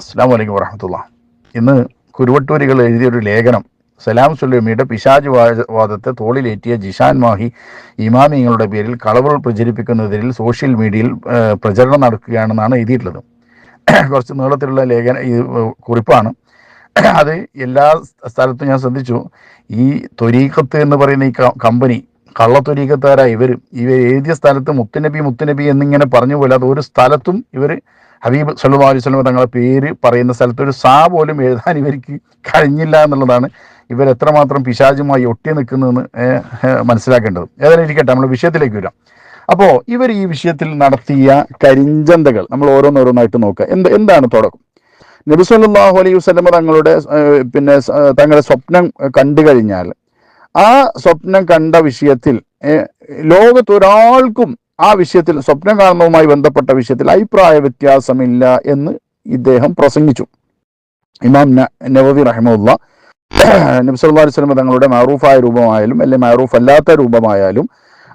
അസ്സാം വലൈക്കും വറഹമത്തുള്ള. ഇന്ന് കുരുവട്ടൂരികൾ എഴുതിയൊരു ലേഖനം സലാം സുലൈമിയുടെ പിശാജ് വാദത്തെ തോളിലേറ്റിയ ജിഷാൻ മാഹി ഇമാമിങ്ങളുടെ പേരിൽ കളവുകൾ പ്രചരിപ്പിക്കുന്നതിൽ സോഷ്യൽ മീഡിയയിൽ പ്രചരണം നടക്കുകയാണെന്നാണ് എഴുതിയിട്ടുള്ളത്. കുറച്ച് നീളത്തിലുള്ള ലേഖന കുറിപ്പാണ്. അത് എല്ലാ സ്ഥലത്തും ഞാൻ ശ്രദ്ധിച്ചു. ഈ തൊരീക്കത്ത് എന്ന് പറയുന്ന ഈ കമ്പനി കള്ളത്തൊരീക്കത്താരായ ഇവർ ഇവർ എഴുതിയ സ്ഥലത്ത് മുത്തുനബി മുത്തുനബി എന്നിങ്ങനെ പറഞ്ഞു പോലെ അത് ഒരു സ്ഥലത്തും ഇവർ ഹബീബ് സല്ലു അലൈഹി സ്വലം തങ്ങളെ പേര് പറയുന്ന സ്ഥലത്ത് ഒരു സാ പോലും എഴുതാൻ ഇവർക്ക് കഴിഞ്ഞില്ല എന്നുള്ളതാണ്. ഇവർ എത്രമാത്രം പിശാചുമായി ഒട്ടി നിൽക്കുന്നതെന്ന് മനസ്സിലാക്കേണ്ടത്. ഏതായാലും ഇരിക്കട്ടെ നമ്മൾ വിഷയത്തിലേക്ക് വരാം. അപ്പോൾ ഇവർ ഈ വിഷയത്തിൽ നടത്തിയ കരിഞ്ചന്തകൾ നമ്മൾ ഓരോന്നോരോന്നായിട്ട് നോക്കുക. എന്ത് എന്താണ് തുടക്കം? നബി സല്ലല്ലാഹു അലൈഹി വസല്ലമ തങ്ങളുടെ പിന്നെ തങ്ങളുടെ സ്വപ്നം കണ്ടു കഴിഞ്ഞാൽ ആ സ്വപ്നം കണ്ട വിഷയത്തിൽ ലോകത്തൊരാൾക്കും ആ വിഷയത്തിൽ സ്വപ്നം കാണുന്നതുമായി ബന്ധപ്പെട്ട വിഷയത്തിൽ അഭിപ്രായ വ്യത്യാസമില്ല എന്ന് ഇദ്ദേഹം പ്രസംഗിച്ചു. ഇമാം നവവി റഹിമുള്ള നബി സല്ലല്ലാഹു അലൈഹി വസല്ലമ തങ്ങളുടെ മാറൂഫായ രൂപമായാലും അല്ലെങ്കിൽ മാറൂഫ് അല്ലാത്ത രൂപമായാലും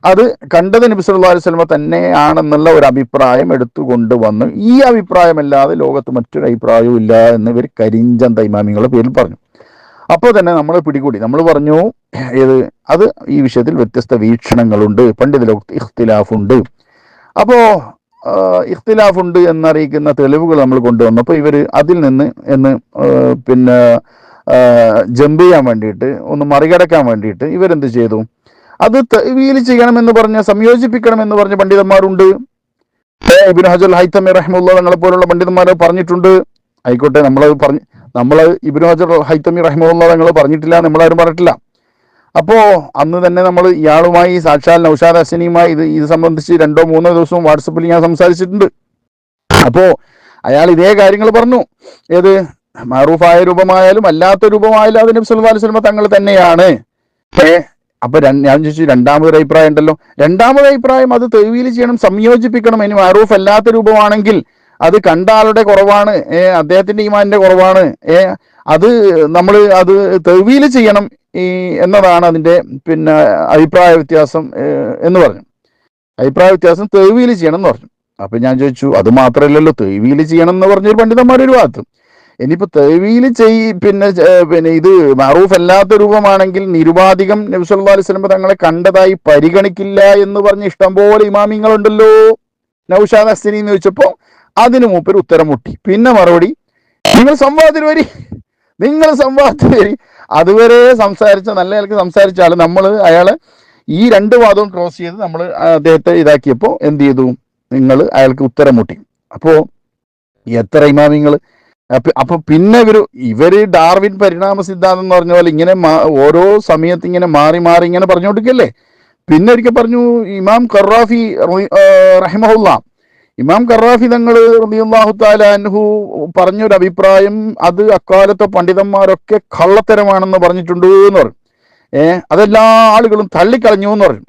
അത് കണ്ടത് നബി സ്വലമ അലൈഹി വസല്ലമ തന്നെയാണെന്നുള്ള ഒരു അഭിപ്രായം എടുത്തുകൊണ്ട് വന്ന് ഈ അഭിപ്രായമല്ലാതെ ലോകത്ത് മറ്റൊരു അഭിപ്രായവും ഇല്ല എന്ന് ഇവർ കരിഞ്ചന്ത ഇമാമിങ്ങളുടെ പേരിൽ പറഞ്ഞു. അപ്പോൾ തന്നെ നമ്മൾ പിടികൂടി. നമ്മൾ പറഞ്ഞു ഏത് അത് ഈ വിഷയത്തിൽ വ്യത്യസ്ത വീക്ഷണങ്ങളുണ്ട്. പണ്ഡിത ഇഖ്തിലാഫുണ്ട്. അപ്പോൾ ഇഖ്തിലാഫുണ്ട് എന്നറിയിക്കുന്ന തെളിവുകൾ നമ്മൾ കൊണ്ടുവന്നപ്പോൾ ഇവർ അതിൽ നിന്ന് എന്ന് പിന്നെ ജമ്പ് ചെയ്യാൻ വേണ്ടിയിട്ട് ഒന്ന് മറികടക്കാൻ വേണ്ടിയിട്ട് ഇവരെന്ത് ചെയ്തു? അത് വീൽ ചെയ്യണമെന്ന് പറഞ്ഞ് സംയോജിപ്പിക്കണമെന്ന് പറഞ്ഞ പണ്ഡിതന്മാരുണ്ട്. ഇബിൻ ഹജർ ഹൈത്തമി റഹ്മുള്ള തങ്ങളെ പോലുള്ള പണ്ഡിതന്മാർ പറഞ്ഞിട്ടുണ്ട്. ആയിക്കോട്ടെ നമ്മളത് പറഞ്ഞ് നമ്മൾ ഇബ്നു ഹജർ ഹൈത്തമി റഹ്മുള്ള ഞങ്ങൾ പറഞ്ഞിട്ടില്ല നമ്മളാരും പറഞ്ഞിട്ടില്ല. അപ്പോൾ അന്ന് തന്നെ നമ്മൾ ഇയാളുമായി സാക്ഷാൽ നൌഷാദ് ഹസനിയുമായി ഇത് ഇത് സംബന്ധിച്ച് രണ്ടോ മൂന്നോ ദിവസവും വാട്സപ്പിൽ ഞാൻ സംസാരിച്ചിട്ടുണ്ട്. അപ്പോൾ അയാൾ ഇതേ കാര്യങ്ങൾ പറഞ്ഞു. ഏത്? മാറൂഫായ രൂപമായാലും അല്ലാത്ത രൂപമായാലും അത് നബി സല്ലല്ലാഹു അലൈഹി വസല്ലമ തങ്ങൾ തന്നെയാണ്. ഏ അപ്പൊ ഞാൻ ചോദിച്ചു രണ്ടാമതൊരു അഭിപ്രായം ഉണ്ടല്ലോ. രണ്ടാമത് അഭിപ്രായം അത് തെളിവിൽ ചെയ്യണം സംയോജിപ്പിക്കണം. ഇനി മാറൂഫ് അല്ലാത്ത രൂപമാണെങ്കിൽ അത് കണ്ട ആളുടെ കുറവാണ് ഏ അദ്ദേഹത്തിന്റെ ഈമാനിന്റെ കുറവാണ് ഏ അത് നമ്മൾ അത് തെവീൽ ചെയ്യണം ഈ എന്നതാണ് അതിന്റെ പിന്നെ അഭിപ്രായ വ്യത്യാസം എന്ന് പറഞ്ഞു. അഭിപ്രായ വ്യത്യാസം തെവീൽ ചെയ്യണം എന്ന് പറഞ്ഞു. അപ്പൊ ഞാൻ ചോദിച്ചു അത് മാത്രമല്ലല്ലോ തെവീൽ ചെയ്യണം എന്ന് പറഞ്ഞൊരു പണ്ഡിതന്മാരൊരു ഭാഗത്ത്. ഇനിയിപ്പോ തെളിവിയിൽ ചെയ് പിന്നെ പിന്നെ ഇത് മറൂഫ് അല്ലാത്ത രൂപമാണെങ്കിൽ നിരുപാധികം നബി സല്ലല്ലാഹു അലൈഹി സ്വലം തങ്ങളെ കണ്ടതായി പരിഗണിക്കില്ല എന്ന് പറഞ്ഞ് ഇഷ്ടംപോലെ ഇമാമിങ്ങളുണ്ടല്ലോ. നൗഷാദ് അസ്തിനി എന്ന് ചോദിച്ചപ്പോ അതിന് മൂപ്പർ ഉത്തരം മുട്ടി. പിന്നെ മറുപടി നിങ്ങൾ സംവാദത്തിന് വരി. നിങ്ങൾ സംവാദത്തിന് വരി. അതുവരെ സംസാരിച്ച നല്ല നിലയ്ക്ക് സംസാരിച്ചാൽ നമ്മൾ അയാളെ ഈ രണ്ട് വാദവും ക്രോസ് ചെയ്ത് നമ്മൾ അദ്ദേഹത്തെ ഇതാക്കിയപ്പോൾ എന്ത് ചെയ്തു? നിങ്ങൾ അയാൾക്ക് ഉത്തരം മുട്ടി. അപ്പോ എത്ര ഇമാമിങ്ങൾ അപ്പൊ പിന്നെ ഇവർ ഇവർ ഡാർവിൻ പരിണാമ സിദ്ധാന്തം എന്ന് പറഞ്ഞ പോലെ ഇങ്ങനെ ഓരോ സമയത്ത് ഇങ്ങനെ മാറി മാറി ഇങ്ങനെ പറഞ്ഞുകൊണ്ടിരിക്കല്ലേ പിന്നെ ഒരിക്കൽ പറഞ്ഞു ഇമാം കറാഫി റഹിമഹുല്ല ഇമാം ഖറാഫി തങ്ങൾ റളിയല്ലാഹു തആല അൻഹു പറഞ്ഞൊരു അഭിപ്രായം അത് അക്കാലത്തെ പണ്ഡിതന്മാരൊക്കെ കള്ളത്തരമാണെന്ന് പറഞ്ഞിട്ടുണ്ട് എന്ന് പറയും. ഏഹ് അതെല്ലാ ആളുകളും തള്ളിക്കളഞ്ഞു എന്ന് പറയും.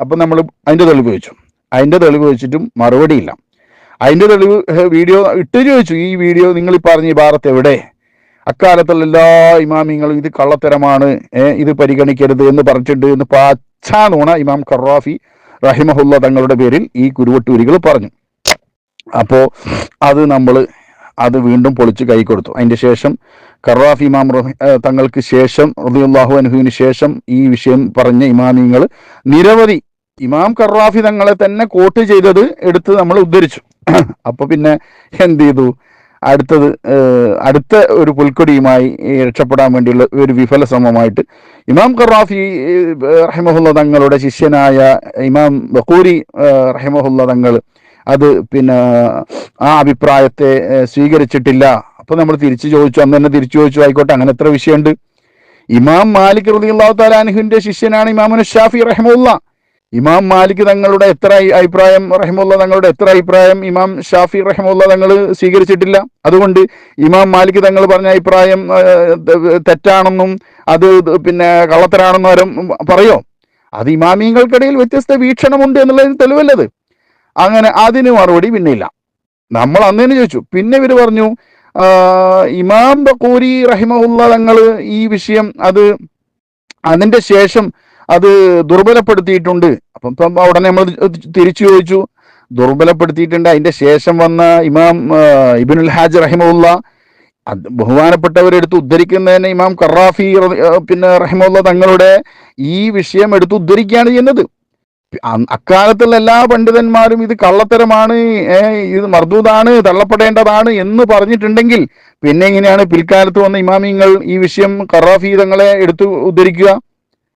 അപ്പൊ നമ്മൾ അതിന്റെ തെളിവ് വെച്ചു അതിന്റെ തെളിവ് വെച്ചിട്ടും മറുപടിയില്ല. അതിന്റെ തെളിവ് വീഡിയോ ഇട്ട് ചോദിച്ചു. ഈ വീഡിയോ നിങ്ങൾ ഈ പറഞ്ഞ ഈ ഭാരത്ത് എവിടെ? അക്കാലത്തുള്ള എല്ലാ ഇമാമിങ്ങളും ഇത് കള്ളത്തരമാണ് ഇത് പരിഗണിക്കരുത് എന്ന് പറഞ്ഞിട്ടുണ്ട് എന്ന് പച്ചാ ഇമാം ഖറാഫി റഹിമഹുല്ല തങ്ങളുടെ പേരിൽ ഈ കുരുവട്ടൂരികൾ പറഞ്ഞു. അപ്പോ അത് നമ്മൾ അത് വീണ്ടും പൊളിച്ച് കൈ കൊടുത്തു. അതിന്റെ ശേഷം കറാഫ് ഇമാം തങ്ങൾക്ക് ശേഷം റളിയല്ലാഹു അനുഹുവിന് ശേഷം ഈ വിഷയം പറഞ്ഞ ഇമാമിങ്ങൾ നിരവധി ഇമാം കറാഫി തങ്ങളെ തന്നെ കോട്ട് ചെയ്തത് എടുത്ത് നമ്മൾ ഉദ്ധരിച്ചു. അപ്പോൾ പിന്നെ എന്ത് ചെയ്തു? അടുത്തത് അടുത്ത ഒരു പുൽക്കൊടിയുമായി രക്ഷപ്പെടാൻ വേണ്ടിയുള്ള ഒരു വിഫല ശ്രമമായിട്ട് ഇമാം ഖറാഫി റഹിമഹുല്ല തങ്ങളുടെ ശിഷ്യനായ ഇമാം ബക്കൂരി റഹിമഹുല്ല തങ്ങൾ അത് പിന്നെ ആ അഭിപ്രായത്തെ സ്വീകരിച്ചിട്ടില്ല. അപ്പോൾ നമ്മൾ തിരിച്ചു ചോദിച്ചു അന്ന് തന്നെ തിരിച്ചു ചോദിച്ചു ആയിക്കോട്ടെ അങ്ങനെ എത്ര വിഷയമുണ്ട്. ഇമാം മാലിക് റളിയല്ലാഹു തആല ശിഷ്യനാണ് ഇമാമുൻ ഷാഫി റഹിമുല്ല ഇമാം മാലിക് തങ്ങളുടെ എത്ര അഭിപ്രായം റഹിമുള്ള തങ്ങളുടെ എത്ര അഭിപ്രായം ഇമാം ഷാഫി റഹിമുള്ള തങ്ങൾ സ്വീകരിച്ചിട്ടില്ല. അതുകൊണ്ട് ഇമാം മാലിക് തങ്ങൾ പറഞ്ഞ അഭിപ്രായം തെറ്റാണെന്നും അത് പിന്നെ കള്ളത്തരാണെന്നും ആരും പറയോ? അത് ഇമാമിയങ്ങൾക്കിടയിൽ വ്യത്യസ്ത വീക്ഷണമുണ്ട് എന്നുള്ളതിന് തെളിവല്ലത് അങ്ങനെ അതിന് മറുപടി പിന്നെ ഇല്ല നമ്മൾ തന്നെ ചോദിച്ചു. പിന്നെ ഇവർ പറഞ്ഞു ഇമാം ബക്കൂരി റഹിമഹുല്ല തങ്ങൾ ഈ വിഷയം അത് അതിന്റെ ശേഷം അത് ദുർബലപ്പെടുത്തിയിട്ടുണ്ട്. അപ്പം ഇപ്പം ഉടനെ നമ്മൾ തിരിച്ചു ചോദിച്ചു. ദുർബലപ്പെടുത്തിയിട്ടുണ്ട്. അതിന്റെ ശേഷം വന്ന ഇമാം ഇബിനുൽ ഹാജ് റഹിമുല്ല ബഹുമാനപ്പെട്ടവരെടുത്ത് ഉദ്ധരിക്കുന്നതിന് ഇമാം കറാഫി പിന്നെ റഹിമുള്ള തങ്ങളുടെ ഈ വിഷയം എടുത്ത് ഉദ്ധരിക്കുകയാണ് ചെയ്യുന്നത്. അക്കാലത്തുള്ള എല്ലാ പണ്ഡിതന്മാരും ഇത് കള്ളത്തരമാണ് ഇത് മർദൂതാണ് തള്ളപ്പെടേണ്ടതാണ് എന്ന് പറഞ്ഞിട്ടുണ്ടെങ്കിൽ പിന്നെ എങ്ങനെയാണ് പിൽക്കാലത്ത് വന്ന ഇമാമിങ്ങൾ ഈ വിഷയം കറാഫി തങ്ങളെ എടുത്ത് ഉദ്ധരിക്കുക?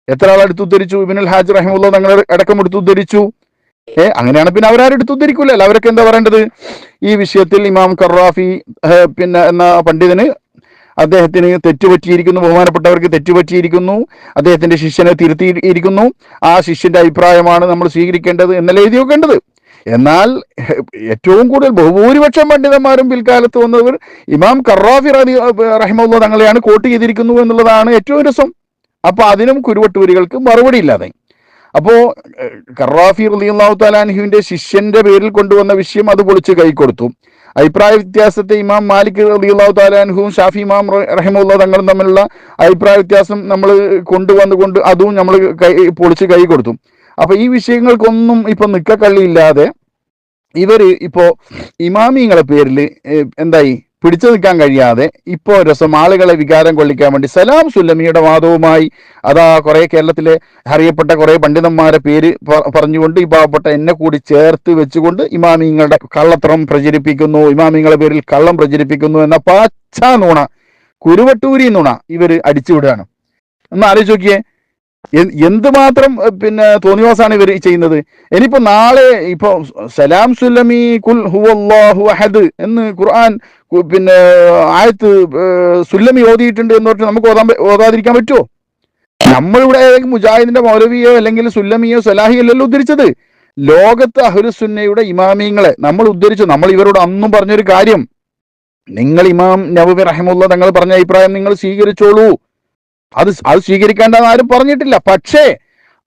എത്ര ആൾ എടുത്ത് ഉദ്ധരിച്ചു? ഇബിനുൽ ഹാജ് റഹിമുള്ള തങ്ങളെ അടക്കം എടുത്തു ഉദ്ധരിച്ചു. ഏ അങ്ങനെയാണ് പിന്നെ അവരാരും എടുത്ത് ഉദ്ധരിക്കൂലല്ലോ. അവരൊക്കെ എന്താ പറയേണ്ടത്? ഈ വിഷയത്തിൽ ഇമാം കറാഫി പിന്നെ എന്ന പണ്ഡിതന് അദ്ദേഹത്തിന് തെറ്റുപറ്റിയിരിക്കുന്നു ബഹുമാനപ്പെട്ടവർക്ക് തെറ്റുപറ്റിയിരിക്കുന്നു അദ്ദേഹത്തിന്റെ ശിഷ്യനെ തിരുത്തിയിരിക്കുന്നു. ആ ശിഷ്യന്റെ അഭിപ്രായമാണ് നമ്മൾ സ്വീകരിക്കേണ്ടത് എന്നല്ല എഴുതി വെക്കേണ്ടത് എന്നാൽ ഏറ്റവും കൂടുതൽ ബഹുഭൂരിപക്ഷം പണ്ഡിതന്മാരും പിൽക്കാലത്ത് വന്നവർ ഇമാം കറാഫി റതി റഹിമുള്ള തങ്ങളെയാണ് കോട്ട് ചെയ്തിരിക്കുന്നു എന്നുള്ളതാണ് ഏറ്റവും രസം. അപ്പൊ അതിനും കുരുവട്ടൂരികൾക്ക് മറുപടി ഇല്ലാതെ. അപ്പോ ഏഹ്, കറാഫി റളിയല്ലാഹു താലാൻഹുവിന്റെ ശിഷ്യന്റെ പേരിൽ കൊണ്ടുവന്ന വിഷയം അത് പൊളിച്ച് കൈക്കൊടുത്തു അഭിപ്രായ വ്യത്യാസത്തെ ഇമാം മാലിക് റളിയല്ലാഹു താലാൻഹുവും ഷാഫി ഇമാം റഹിമുള്ള തങ്ങളും തമ്മിലുള്ള അഭിപ്രായ വ്യത്യാസം നമ്മൾ കൊണ്ടുവന്നുകൊണ്ട് അതും നമ്മൾ കൈ പൊളിച്ച് കൈ കൊടുത്തു. അപ്പൊ ഈ വിഷയങ്ങൾക്കൊന്നും ഇപ്പൊ നിക്കക്കള്ളിയില്ലാതെ ഇവർ ഇപ്പോ ഇമാമിങ്ങളെ പേരിൽ എന്തായി? പിടിച്ചു നിൽക്കാൻ കഴിയാതെ ഇപ്പോൾ രസം ആളുകളെ വികാരം കൊള്ളിക്കാൻ വേണ്ടി സലാം സുല്ലമിയുടെ വാദവുമായി അതാ കുറേ കേരളത്തിലെ അറിയപ്പെട്ട കുറേ പണ്ഡിതന്മാരെ പേര് പറഞ്ഞുകൊണ്ട് ഈ പാവപ്പെട്ട എന്നെ കൂടി ചേർത്ത് വെച്ചുകൊണ്ട് ഇമാമിങ്ങളുടെ കള്ളത്രം പ്രചരിപ്പിക്കുന്നു ഇമാമിങ്ങളെ പേരിൽ കള്ളം പ്രചരിപ്പിക്കുന്നു എന്ന പച്ച നുണ കുരുവട്ടൂരി നുണ ഇവർ അടിച്ചുവിടുകയാണ് ഒന്ന് ആലോചിച്ച് നോക്കിയേ എന്തുമാത്രം മാത്രം പിന്നെ തോന്നിവാസാണ് ഇവർ ചെയ്യുന്നത്? ഇനിയിപ്പോ നാളെ ഇപ്പൊ സലാം സുല്ലമി കുൽ ഹുവല്ലാഹു അഹദ് എന്ന് ഖുർആൻ പിന്നെ ആയത്ത് സുല്ലമി ഓതിയിട്ടുണ്ട് എന്ന് പറഞ്ഞിട്ട് നമുക്ക് ഓതാൻ ഓതാതിരിക്കാൻ പറ്റുമോ നമ്മളിവിടെ മുജാഹിദിന്റെ മൗലവിയോ അല്ലെങ്കിൽ സുല്ലമിയോ സലാഹിയോ അല്ലല്ലോ ഉദ്ധരിച്ചത്. ലോകത്ത് അഹുലുസുന്നയുടെ ഇമാമിങ്ങളെ നമ്മൾ ഉദ്ധരിച്ചു. നമ്മൾ ഇവരോട് അന്നും പറഞ്ഞൊരു കാര്യം. നിങ്ങൾ ഇമാം നബുബി റഹിമുള്ള തങ്ങൾ പറഞ്ഞ അഭിപ്രായം നിങ്ങൾ സ്വീകരിച്ചോളൂ. അത് അത് സ്വീകരിക്കേണ്ടെന്ന് ആരും പറഞ്ഞിട്ടില്ല. പക്ഷേ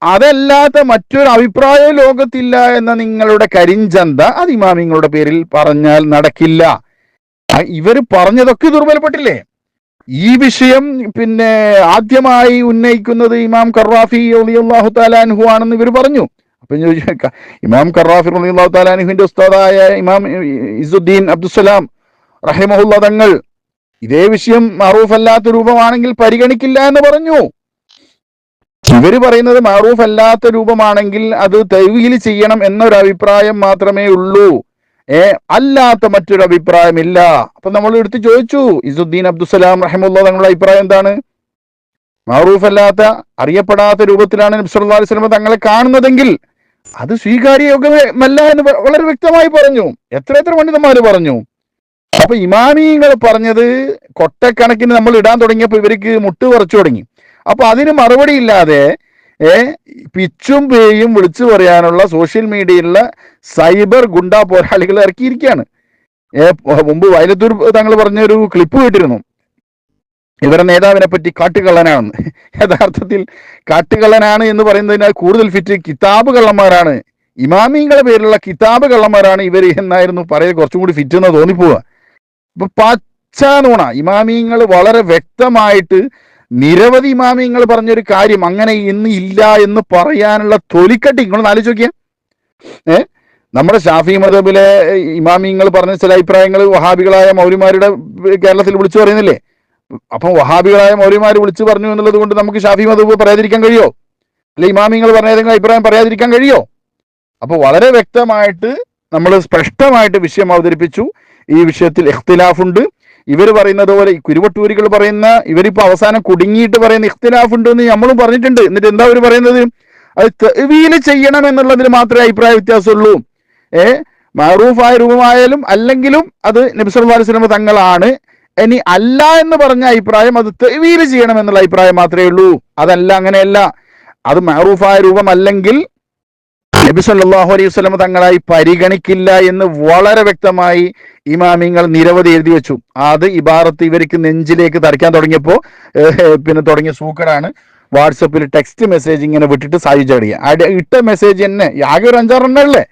അതല്ലാത്ത മറ്റൊരു അഭിപ്രായം ലോകത്തില്ല എന്ന നിങ്ങളുടെ കരിഞ്ചന്ത അത് ഇമാമിങ്ങളുടെ പേരിൽ പറഞ്ഞാൽ നടക്കില്ല. ഇവർ പറഞ്ഞതൊക്കെ ദുർബലപ്പെട്ടില്ലേ? ഈ വിഷയം പിന്നെ ആദ്യമായി ഉന്നയിക്കുന്നത് ഇമാം കറാഫി റളിയല്ലാഹു താലാൻഹു ആണെന്ന് ഇവർ പറഞ്ഞു. അപ്പൊ ഞാൻ ചോദിച്ചു, ഇമാം കറാഫി അള്ളാഹു താലാൻഹുവിന്റെ ഉസ്താദായ ഇമാം ഇസുദ്ദീൻ അബ്ദുസലാം റഹിമഹുല്ല തങ്ങൾ ഇതേ വിഷയം മാറൂഫ് അല്ലാത്ത രൂപമാണെങ്കിൽ പരിഗണിക്കില്ല എന്ന് പറഞ്ഞു. ഇവർ പറയുന്നത് മാറൂഫ് അല്ലാത്ത രൂപമാണെങ്കിൽ അത് തെവിയിൽ ചെയ്യണം എന്നൊരു അഭിപ്രായം മാത്രമേ ഉള്ളൂ. ഏ അല്ലാത്ത മറ്റൊരു അഭിപ്രായമില്ല അപ്പൊ നമ്മൾ എടുത്ത് ചോദിച്ചു ഇസുദ്ദീൻ അബ്ദുസലാം റഹിമുള്ള തങ്ങളുടെ അഭിപ്രായം എന്താണ്? മാറൂഫ് അല്ലാത്ത അറിയപ്പെടാത്ത രൂപത്തിലാണ് നബ്സുല്ലാ അലിസ്ലമ തങ്ങളെ കാണുന്നതെങ്കിൽ അത് സ്വീകാര്യയോഗ്യമല്ല എന്ന് വളരെ വ്യക്തമായി പറഞ്ഞു. എത്ര എത്ര പണ്ഡിതന്മാര് പറഞ്ഞു. അപ്പൊ ഇമാമിയങ്ങൾ പറഞ്ഞത് കൊട്ടക്കണക്കിന് നമ്മൾ ഇടാൻ തുടങ്ങിയപ്പോൾ ഇവർക്ക് മുട്ട് പറിച്ചു തുടങ്ങി. അപ്പൊ അതിന് മറുപടി ഇല്ലാതെ ഏ പിച്ചും പേയും വിളിച്ചു പറയാനുള്ള സോഷ്യൽ മീഡിയയിലുള്ള സൈബർ ഗുണ്ടാ പോരാളികൾ ഇറക്കിയിരിക്കുകയാണ്. ഏ മുമ്പ് വയലത്തൂർ താങ്കൾ പറഞ്ഞൊരു ക്ലിപ്പ് കേട്ടിരുന്നു. ഇവരുടെ നേതാവിനെ പറ്റി കാട്ടുകള്ളനാണെന്ന്. യഥാർത്ഥത്തിൽ കാട്ടുകള്ളനാണ് എന്ന് പറയുന്നതിനാൽ കൂടുതൽ ഫിറ്റ് കിതാബ് കള്ളന്മാരാണ്. ഇമാമിങ്ങളുടെ പേരിലുള്ള കിതാബ് കള്ളന്മാരാണ് ഇവർ എന്നായിരുന്നു പറയുന്നത് കുറച്ചും കൂടി ഫിറ്റ് എന്ന് തോന്നിപ്പോവുക. ഇപ്പൊ പച്ച നുണ ഇമാമിങ്ങൾ വളരെ വ്യക്തമായിട്ട് നിരവധി ഇമാമിങ്ങൾ പറഞ്ഞൊരു കാര്യം അങ്ങനെ ഇന്ന് ഇല്ല എന്ന് പറയാനുള്ള തൊലിക്കട്ടി നിങ്ങളൊന്ന് ആലോചിച്ച് നോക്കിയേ ഏ? നമ്മുടെ ഷാഫി മതബിലെ ഇമാമിങ്ങൾ പറഞ്ഞ ചില അഭിപ്രായങ്ങൾ വഹാബികളായ മൗലിമാരുടെ കേരളത്തിൽ വിളിച്ചു പറയുന്നില്ലേ? അപ്പം വഹാബികളായ മൗലിമാർ വിളിച്ചു പറഞ്ഞു എന്നുള്ളത് കൊണ്ട് നമുക്ക് ഷാഫി മതബ് പറയാതിരിക്കാൻ കഴിയോ? അല്ലെ ഇമാമിങ്ങൾ പറഞ്ഞ ഏതെങ്കിലും അഭിപ്രായം പറയാതിരിക്കാൻ കഴിയോ? അപ്പൊ വളരെ വ്യക്തമായിട്ട് നമ്മൾ സ്പഷ്ടമായിട്ട് വിഷയം അവതരിപ്പിച്ചു. ഈ വിഷയത്തിൽ ഇഖ്തിലാഫുണ്ട്. ഇവർ പറയുന്നത് പോലെ കുരുവട്ടൂരികൾ പറയുന്ന ഇവരിപ്പോ അവസാനം കുടുങ്ങിയിട്ട് പറയുന്ന ഇഖ്തിലാഫുണ്ട് എന്ന് നമ്മളും പറഞ്ഞിട്ടുണ്ട്. എന്നിട്ട് എന്താ അവർ പറയുന്നത്? അത് തെവീൽ ചെയ്യണം എന്നുള്ളതിൽ മാത്രമേ അഭിപ്രായ വ്യത്യാസമുള്ളൂ. ഏ? മാറൂഫായ രൂപമായാലും അല്ലെങ്കിലും അത് നബിസ്വല്ലാ വസ്ലമ തങ്ങളാണ്. ഇനി അല്ല എന്ന് പറഞ്ഞ അഭിപ്രായം അത് തെവീൽ ചെയ്യണം എന്നുള്ള അഭിപ്രായം മാത്രമേ ഉള്ളൂ. അതല്ല അങ്ങനെയല്ല. അത് മാറൂഫായ രൂപം അല്ലെങ്കിൽ നബി സല്ലല്ലാഹു അലൈഹി വസല്ലം തങ്ങളായി പരിഗണിക്കില്ല എന്ന് വളരെ വ്യക്തമായി ഇമാമിങ്ങൾ നിരവധി എഴുതി വെച്ചു. അത് ഇബാറത്ത് ഇവർക്ക് നെഞ്ചിലേക്ക് തറയ്ക്കാൻ തുടങ്ങിയപ്പോൾ പിന്നെ തുടങ്ങിയ സൂക്കറാണ്. വാട്സപ്പിൽ ടെക്സ്റ്റ് മെസ്സേജ് ഇങ്ങനെ വിട്ടിട്ട് സാധിച്ചടിയ അടി ഇട്ട മെസ്സേജ് തന്നെ ആകെ ഒരു അഞ്ചാറെണ്ണം അല്ലേ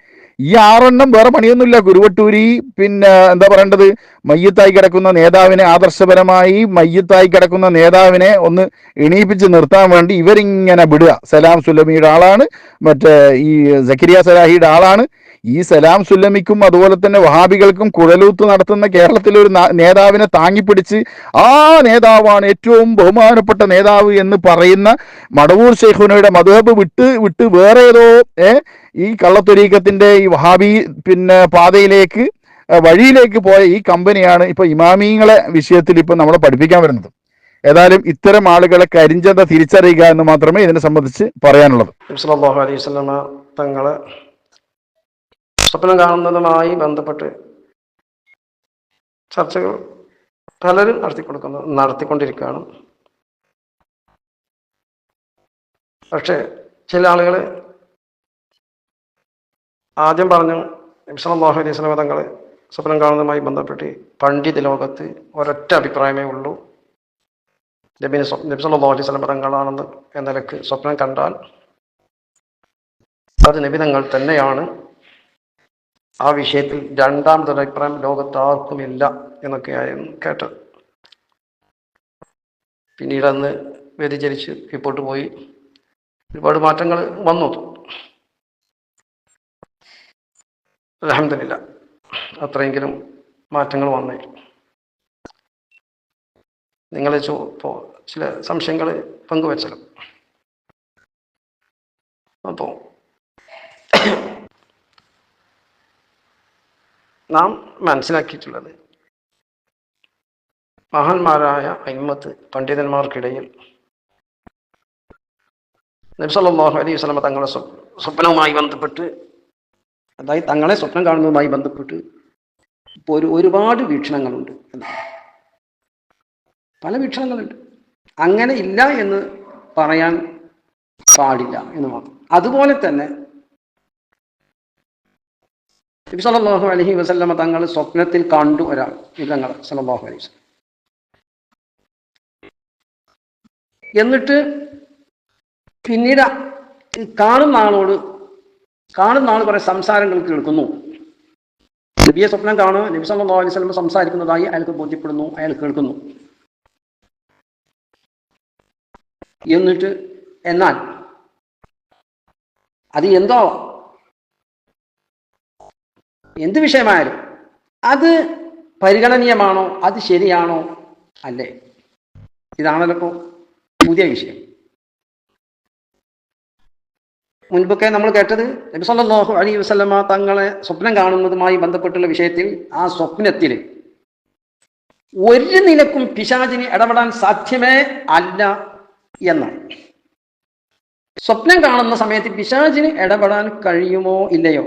ഈ ആറെണ്ണം വേറെ പണിയൊന്നുമില്ല. ഗുരുവട്ടൂരി പിന്നെ എന്താ പറയേണ്ടത്? മയ്യത്തായി കിടക്കുന്ന നേതാവിനെ ആദർശപരമായി മയ്യത്തായി കിടക്കുന്ന നേതാവിനെ ഒന്ന് എണീപ്പിച്ച് നിർത്താൻ വേണ്ടി ഇവരിങ്ങനെ വിടുക. സലാം സുല്ലമിയുടെ ആളാണ്. മറ്റേ ഈ സക്കിരിയ സലാഹിയുടെ ആളാണ്. ഈ സലാം സുല്ലമിക്കും അതുപോലെ തന്നെ വഹാബികൾക്കും കുഴലൂത്ത് നടത്തുന്ന കേരളത്തിലെ ഒരു നേതാവിനെ താങ്ങിപ്പിടിച്ച് ആ നേതാവാണ് ഏറ്റവും ബഹുമാനപ്പെട്ട നേതാവ് എന്ന് പറയുന്ന മടവൂർ ഷെയ്ഖുനയുടെ മധുഹബ് വിട്ട് വിട്ട് വേറെ ഏതോ ഏ ഈ കള്ളത്തൊരീക്കത്തിന്റെ ഈ വഹാബി പിന്നെ പാതയിലേക്ക് വഴിയിലേക്ക് പോയ ഈ കമ്പനിയാണ് ഇപ്പൊ ഇമാമിങ്ങളെ വിഷയത്തിൽ ഇപ്പൊ നമ്മളെ പഠിപ്പിക്കാൻ വരുന്നത്. ഏതായാലും ഇത്തരം ആളുകളെ കരിഞ്ചത തിരിച്ചറിയുക എന്ന് മാത്രമേ ഇതിനെ സംബന്ധിച്ച് പറയാനുള്ളത്. അലൈഹി വസല്ലമ തങ്ങളെ സ്വപ്നം കാണുന്നതുമായി ബന്ധപ്പെട്ട് ചർച്ചകൾ പലരും നടത്തിക്കൊടുക്കുന്നു നടത്തിക്കൊണ്ടിരിക്കുകയാണ്. പക്ഷേ ചില ആളുകൾ ആദ്യം പറഞ്ഞു നബ്സല്ലാഹു അലൈഹി സ്വലമ തങ്ങൾ സ്വപ്നം കാണുന്നതുമായി ബന്ധപ്പെട്ട് പണ്ഡിത ലോകത്ത് ഒരൊറ്റ അഭിപ്രായമേ ഉള്ളൂ. നബിന് സ്വ- നബി സല്ലല്ലാഹു അലൈഹി വസല്ലം തങ്ങളാണെന്ന് എന്ന നിലയ്ക്ക് സ്വപ്നം കണ്ടാൽ അത് നിബിതങ്ങൾ തന്നെയാണ്. ആ വിഷയത്തിൽ രണ്ടാമതൊരു അഭിപ്രായം ലോകത്ത് ആർക്കുമില്ല എന്നൊക്കെയായിരുന്നു കേട്ടത്. പിന്നീട് അന്ന് വ്യതിചരിച്ച് റിപ്പോർട്ട് പോയി. ഒരുപാട് മാറ്റങ്ങൾ വന്നു. അലഹമില്ല അത്രയെങ്കിലും മാറ്റങ്ങൾ വന്നേ. നിങ്ങളെ ചോ ചില സംശയങ്ങൾ പങ്കുവച്ചല്ലോ. അപ്പോൾ നാം മനസ്സിലാക്കിയിട്ടുള്ളത് മഹാന്മാരായ അയിമത്ത് പണ്ഡിതന്മാർക്കിടയിൽ നബ്സല്ലാഹു അലൈഹി വസല്ലമ തങ്ങളെ സ്വ- സ്വപ്നവുമായി ബന്ധപ്പെട്ട് അതായത് തങ്ങളെ സ്വപ്നം കാണുന്നതുമായി ബന്ധപ്പെട്ട് ഇപ്പോൾ ഒരു ഒരുപാട് വീക്ഷണങ്ങളുണ്ട്. പല വീക്ഷണങ്ങളുണ്ട്. അങ്ങനെ ഇല്ല എന്ന് പറയാൻ പാടില്ല എന്ന് മാത്രം. അതുപോലെ തന്നെ നബി സല്ലാഹു അലൈഹി വസല്ലമ തങ്ങൾ സ്വപ്നത്തിൽ കണ്ടു ഒരാൾ ഇതങ്ങൾ സല്ലല്ലാഹു അലൈഹി വസ്ലം എന്നിട്ട് പിന്നീട് കാണുന്ന ആളോട് കാണുന്ന ആൾ കുറെ സംസാരങ്ങൾ കേൾക്കുന്നു. നബിയെ സ്വപ്നം കാണുക നബി സല്ലാ അലൈഹി വസല്ലം സംസാരിക്കുന്നതായി അയാൾക്ക് ബോധ്യപ്പെടുന്നു അയാൾ കേൾക്കുന്നു. എന്നിട്ട് എന്നാൽ അത് എന്തോ എന്ത് വിഷയമായാലും അത് പരിഗണനീയമാണോ അത് ശരിയാണോ? അല്ലേ? ഇതാണല്ലോ പുതിയ വിഷയം. മുൻപൊക്കെ നമ്മൾ കേട്ടത് നബി സല്ലല്ലാഹു അലൈഹി വസല്ലമ തങ്ങളെ സ്വപ്നം കാണുന്നതുമായി ബന്ധപ്പെട്ടുള്ള വിഷയത്തിൽ ആ സ്വപ്നത്തിൽ ഒരു നിലക്കും പിശാചിന് ഇടപെടാൻ സാധ്യമേ അല്ല എന്നാണ്. സ്വപ്നം കാണുന്ന സമയത്ത് പിശാചിന് ഇടപെടാൻ കഴിയുമോ ഇല്ലയോ?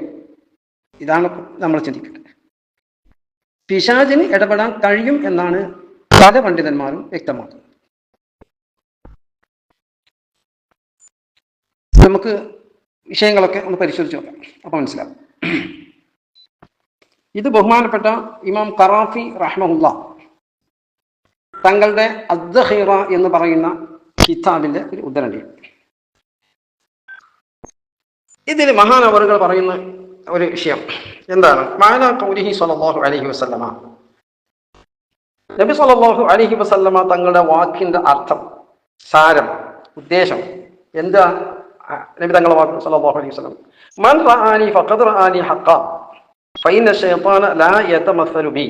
ഇതാണ് നമ്മൾ ചിന്തിക്കേണ്ടത്. പിശാചിന് ഇടപെടാൻ കഴിയും എന്നാണ് പല പണ്ഡിതന്മാരും വ്യക്തമാക്കുന്നത്. നമുക്ക് വിഷയങ്ങളൊക്കെ ഒന്ന് പരിശോധിച്ച് നോക്കാം. അപ്പൊ മനസ്സിലാവും. ഇത് ബഹുമാനപ്പെട്ട ഇമാം കറാഫി റഹ്മുല്ല തങ്ങളുടെ അദ്ദഹീറ എന്ന് പറയുന്ന കിതാബിന്റെ ഒരു ഉദ്ധരണിയാണ്. ഇതിൽ മഹാനവറുകൾ പറയുന്ന ഒരു വിഷയം. എന്താണ്? മാന കൗലിഹി അലൈഹി വസല്ലമ. നബി സലാഹു അലഹി വസ്ലമ തങ്ങളുടെ വാക്കിന്റെ അർത്ഥം സാരം ഉദ്ദേശം എന്താ? നബി തങ്ങളുടെ വാക്ക് സല്ലാഹു അലൈഹി വസല്ലം. മൻ റആനി ഫഖദ് റആനി ഹഖ. ഫഇന്ന ശൈത്താന ലാ യതമസ്സലു ബി.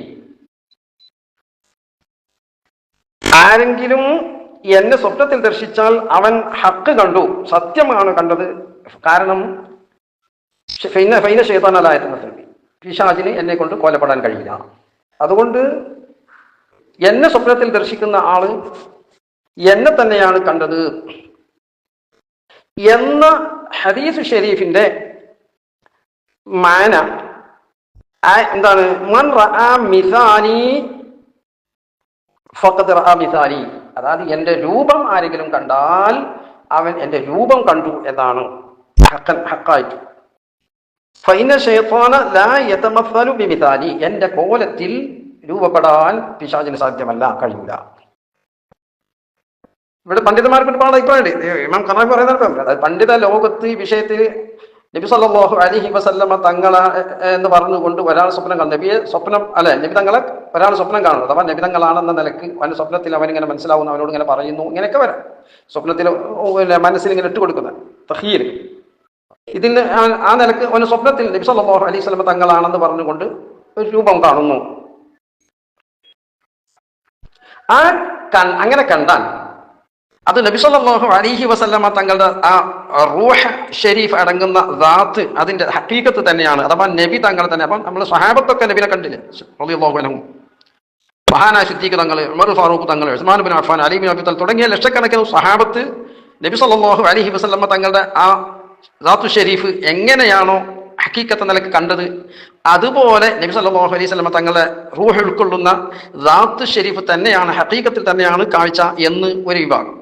ആരെങ്കിലും എന്നെ സ്വപ്നത്തിൽ ദർശിച്ചാൽ അവൻ ഹക്ക് കണ്ടു സത്യമാണ് കണ്ടത്. കാരണം ഫൈന ഫൈന ബി. പിശാചിന് എന്നെ കൊണ്ട് കൊലപ്പെടാൻ കഴിയില്ല. അതുകൊണ്ട് എന്നെ സ്വപ്നത്തിൽ ദർശിക്കുന്ന ആൾ എന്നെ തന്നെയാണ് കണ്ടത്. എന്ന ഹദീസ് ഷെരീഫിന്റെ മാന. എന്താണ്? മൻ റആ മിസാനി അതായത് എന്റെ രൂപം ആരെങ്കിലും കണ്ടാൽ അവൻ എന്റെ രൂപം കണ്ടു എന്നാണ് ഹക്കൻ ഹക്കായിട്ട്. ഷൈത്താന ലാ എന്റെ കോലത്തിൽ രൂപപ്പെടാൻ പിശാചിന് സാധ്യമല്ല കഴിയില്ല. ഇവിടെ പണ്ഡിതന്മാർക്ക് ഒരുപാട് അഭിപ്രായമുണ്ട്. ഏ, ഇമാം പറയുന്നത് അതായത് പണ്ഡിത ലോകത്ത് ഈ വിഷയത്തിൽ നബി സല്ലാഹു അലൈഹി വസല്ലമ തങ്ങളെ എന്ന് പറഞ്ഞുകൊണ്ട് ഒരാൾ സ്വപ്നം കാണും. നബിയെ സ്വപ്നം അല്ലെ നബി തങ്ങളെ ഒരാൾ സ്വപ്നം കാണുന്നത്. അവൻ നബി തങ്ങളാണെന്ന നിലയ്ക്ക് അവൻ സ്വപ്നത്തിൽ അവനിങ്ങനെ മനസ്സിലാവുന്നു അവനോട് ഇങ്ങനെ പറയുന്നു ഇങ്ങനെയൊക്കെ വരാം. സ്വപ്നത്തിൽ മനസ്സിൽ ഇങ്ങനെ ഇട്ട് കൊടുക്കുന്നത് തഹീർ ഇതിന് ആ- നിലയ്ക്ക് അവന് സ്വപ്നത്തിൽ നബി സല്ലാഹു അലൈഹി വസല്ലം തങ്ങളാണെന്ന് പറഞ്ഞുകൊണ്ട് ഒരു രൂപം കാണുന്നു. ആ അങ്ങനെ കണ്ടാൽ അത് നബി സല്ലല്ലാഹു അലൈഹി വസല്ലമ തങ്ങളുടെ ആ റൂഹ് ഷെരീഫ് അടങ്ങുന്ന ദാത്ത് അതിന്റെ ഹക്കീക്കത്ത് തന്നെയാണ്. അഥവാ നബി തങ്ങൾ തന്നെ. അപ്പം നമ്മൾ സഹാബത്തൊക്കെ നബിനെ കണ്ടില്ലേ? മഹാനാ സിദ്ദീഖ് തങ്ങൾ ഉമർ ഫാറൂഖ് തങ്ങൾ Usman bin Affan Ali bin അബിത്തൽ തുടങ്ങിയ ലക്ഷക്കണക്കിന് സഹാബത്ത് നബി സല്ലല്ലാഹു അലൈഹി വസല്ലമ തങ്ങളുടെ ആ ദാത്തു ഷെരീഫ് എങ്ങനെയാണോ ഹക്കീക്കത്ത് നിലയ്ക്ക് കണ്ടത് അതുപോലെ നബി സല്ലാഹു അലൈഹി വസല്ലമ തങ്ങളുടെ റൂഹ് ഉൾക്കൊള്ളുന്ന ദാത്ത് ഷെരീഫ് തന്നെയാണ് ഹക്കീക്കത്തിൽ തന്നെയാണ് കാഴ്ച എന്ന് ഒരു വിഭാഗം.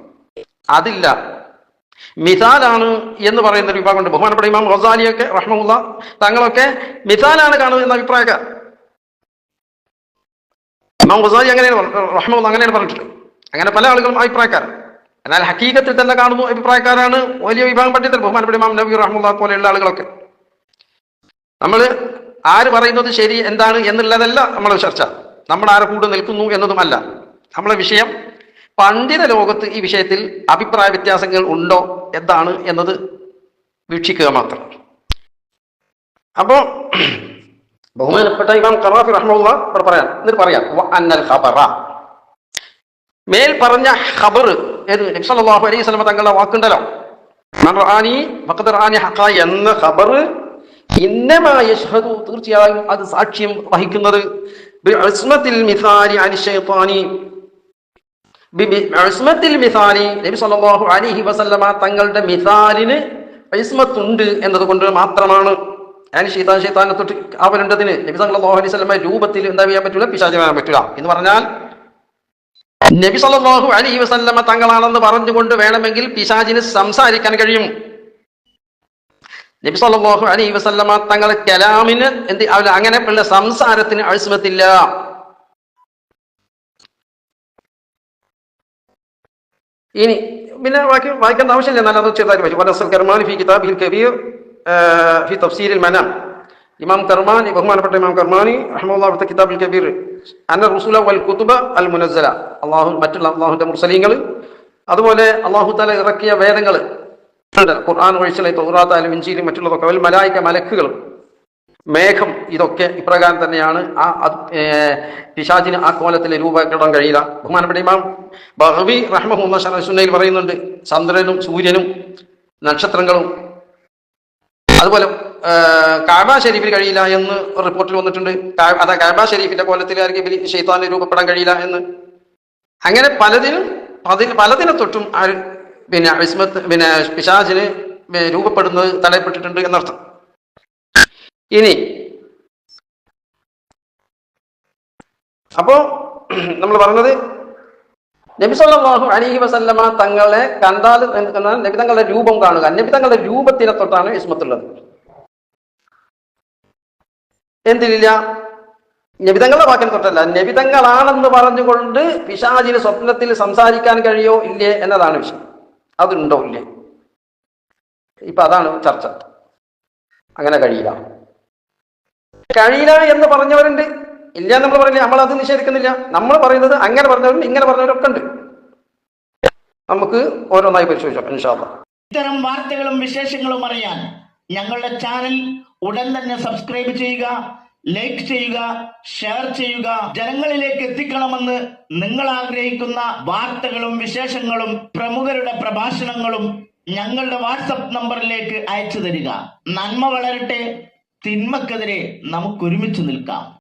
അതില്ല. മിസാലാണ് എന്ന് പറയുന്ന ഒരു വിഭാഗമുണ്ട്. ബഹുമാനപ്പെട്ട ഇമാം റസാലിയൊക്കെ റഹ്മുള്ള തങ്ങളൊക്കെ മിസാലാണ് കാണുന്നത് എന്ന അഭിപ്രായക്കാർ ഇമാം ഗസാലി അങ്ങനെയാണ് റഹ്മുള്ള അങ്ങനെയാണ് പറഞ്ഞിട്ടുള്ളത്. അങ്ങനെ പല ആളുകളും അഭിപ്രായക്കാർ എന്നാൽ ഹക്കീകത്തിൽ തന്നെ കാണുന്നു അഭിപ്രായക്കാരാണ് വലിയ വിഭാഗം പണ്ഡിതർ ബഹുമാനപ്പെട്ട ഇമാം നബി റഹ്മുള്ള പോലെയുള്ള ആളുകളൊക്കെ. നമ്മൾ ആര് പറയുന്നത് ശരി എന്താണ് എന്നുള്ളതല്ല നമ്മൾ ചർച്ച. നമ്മൾ ആരെ കൂടെ നിൽക്കുന്നു എന്നതുമല്ല. നമ്മളെ വിഷയം പണ്ഡിത ലോകത്ത് ഈ വിഷയത്തിൽ അഭിപ്രായ വ്യത്യാസങ്ങൾ ഉണ്ടോ എന്താണ് എന്നത് വീക്ഷിക്കുക മാത്രം. അപ്പോ ബഹുമാനപ്പെട്ട ഇമാം ഖറാഫി റഹ്മുള്ള പറയാം. എന്നിട്ട് പറയാം അന്നൽ ഖബറ. മേൽ പറഞ്ഞ ഖബർ ഏത് നബി സല്ലല്ലാഹു അലൈഹി വസല്ലം തങ്ങളുടെ വാക്കുണ്ടല്ലോ. എന്ന ഖബർ തീർച്ചയായും അത് സാക്ഷ്യം വഹിക്കുന്നത്. മിസാലി നബി സല്ലല്ലാഹു അലൈഹി വസല്ലമ തങ്ങളുടെ മിസാലിന് ഇസ്മത്തുണ്ട് എന്നതുകൊണ്ട് മാത്രമാണ് ഞാൻ ഷെയ്ത്താൻ ഷെയ്ത്താനെ തൊട്ട് അവരുണ്ടതിന് നബി സല്ലല്ലാഹു അലൈഹി വസല്ലമ രൂപത്തിൽ എന്താ ചെയ്യാൻ പറ്റില്ല പിശാചിനാൻ പറ്റില്ല എന്ന് പറഞ്ഞാൽ നബി സല്ലല്ലാഹു അലൈഹി വസല്ലമ തങ്ങളാണെന്ന് പറഞ്ഞുകൊണ്ട് വേണമെങ്കിൽ പിശാചിന് സംസാരിക്കാൻ കഴിയും. നബി സല്ലല്ലാഹു അലൈഹി വസല്ലമ തങ്ങളെ കലാമിന് എന്ത് അങ്ങനെ ഉള്ള സംസാരത്തിന് അഴിസ്മത്തില്ല ഇനി പിന്നെ ബാക്കി വായിക്കേണ്ട ആവശ്യമില്ല. എന്നാലും അത് ചെറുതായിട്ട് വായിച്ചു. വലസൽ കർമാൻ ഫി കിതാബിൽ കബീർ ഫി തഫ്സീരിൽ മനാം. ഇമാം കർമാനി ബഹുമാനപ്പെട്ട ഇമാം കർമാനി അഹമ്മദ് കിതാബിൽ കബീർ അന്ന റുസുല വൽ കുതുബ അൽ മുനസ്സല. അള്ളാഹു മറ്റുള്ള അള്ളാഹുന്റെ മുർസലീങ്ങൾ. അതുപോലെ അള്ളാഹു തല ഇറക്കിയ വേദങ്ങൾ. ഖുർആൻ ഒഴിച്ചിലെ തൗറാത്തായാലും ഇഞ്ചിയിലും മറ്റുള്ളതൊക്കെ വൽ മലായിക്ക മലക്കുകളും മേഘം ഇതൊക്കെ ഇപ്രകാരം തന്നെയാണ്. ആ പിശാചിന് ആ കോലത്തിൽ രൂപപ്പെടാൻ കഴിയില്ല ബഹുമാനപ്പെട്ട ഇമാം ബഹവി റഹ്മുല്ല സുന്നയിൽ പറയുന്നുണ്ട് ചന്ദ്രനും സൂര്യനും നക്ഷത്രങ്ങളും. അതുപോലെ കാബ ഷെരീഫിൽ കഴിയില്ല എന്ന് റിപ്പോർട്ടിൽ വന്നിട്ടുണ്ട്. അതാ കാബ ഷെരീഫിന്റെ കോലത്തിലായിരിക്കും ആയിരിക്കും ഷെയ്ത്താന് രൂപപ്പെടാൻ കഴിയില്ല എന്ന്. അങ്ങനെ പലതിനും പതി- പലതിനെ തൊട്ടും ആ പിന്നെ വിസ്മത്ത് പിന്നെ പിശാചിന് രൂപപ്പെടുന്നത് തടയപ്പെട്ടിട്ടുണ്ട് എന്നർത്ഥം. ഇനി അപ്പോ നമ്മൾ പറഞ്ഞത് നബി സല്ലല്ലാഹു അലൈഹി വസല്ലമ തങ്ങളെ കണ്ടാൽ നബി തങ്ങളുടെ രൂപം കാണുക. നബി തങ്ങളുടെ രൂപത്തിനെ തൊട്ടാണ് ഇസ്മത്തുള്ളത്. എന്തില്ല നബിതങ്ങളുടെ വാക്കിനെ തൊട്ടല്ല. നബിതങ്ങളാണെന്ന് പറഞ്ഞുകൊണ്ട് പിശാചിന് സ്വപ്നത്തിൽ സംസാരിക്കാൻ കഴിയോ ഇല്ലേ എന്നതാണ് വിഷയം. അതുണ്ടോ ഇല്ലേ? ഇപ്പൊ അതാണ് ചർച്ച. അങ്ങനെ കഴിയില്ല. കഴിയില്ല എന്ന് പറഞ്ഞവരുണ്ട്. ഇല്ല നമ്മൾ പറയില്ല. നമ്മൾ അത് നിഷേധിക്കുന്നില്ല. നമ്മൾ പറയുന്നത് അങ്ങനെ പറഞ്ഞവരും ഇങ്ങനെ പറഞ്ഞവരൊക്കെ ഉണ്ട്. നമുക്ക് ഓരോന്നായി പരിശോധിക്കാം ഇൻഷാല്ല ഇത്തരം വാർത്തകളും വിശേഷങ്ങളും അറിയാൻ ഞങ്ങളുടെ ചാനൽ ഉടൻ തന്നെ സബ്സ്ക്രൈബ് ചെയ്യുക ലൈക്ക് ചെയ്യുക ഷെയർ ചെയ്യുക. ജനങ്ങളിലേക്ക് എത്തിക്കണമെന്ന് നിങ്ങൾ ആഗ്രഹിക്കുന്ന വാർത്തകളും വിശേഷങ്ങളും പ്രമുഖരുടെ പ്രഭാഷണങ്ങളും ഞങ്ങളുടെ വാട്സപ്പ് നമ്പറിലേക്ക് അയച്ചു തരിക. നന്മ വളരട്ടെ തിന്മക്കെതിരെ നമുക്ക് ഒരുമിച്ച് നിൽക്കാം.